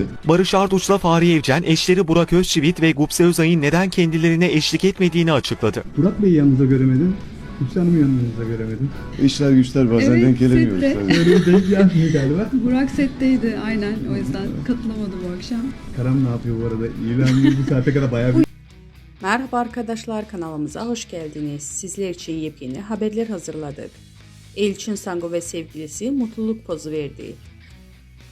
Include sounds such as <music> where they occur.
bizi. Barış Arduç'la Fahriye Evcen eşleri Burak Özçivit ve Gupse Özay'ın neden kendilerine eşlik etmediğini açıkladı. Burak Bey'i yanınızda göremedim. Hüsnü Hanım'ı yanınızda göremedim. İşler güçler bazen Evet, denk gelemiyoruz sette. tabii. Öyle bir denk gelmiyor galiba. <laughs> Burak setteydi aynen o yüzden katılamadı bu akşam. Karam ne yapıyor bu arada? İlan bu saate kadar bayağı bir Merhaba arkadaşlar kanalımıza hoş geldiniz. Sizler için yepyeni haberler hazırladık. Elçin Sango ve sevgilisi mutluluk pozu verdi.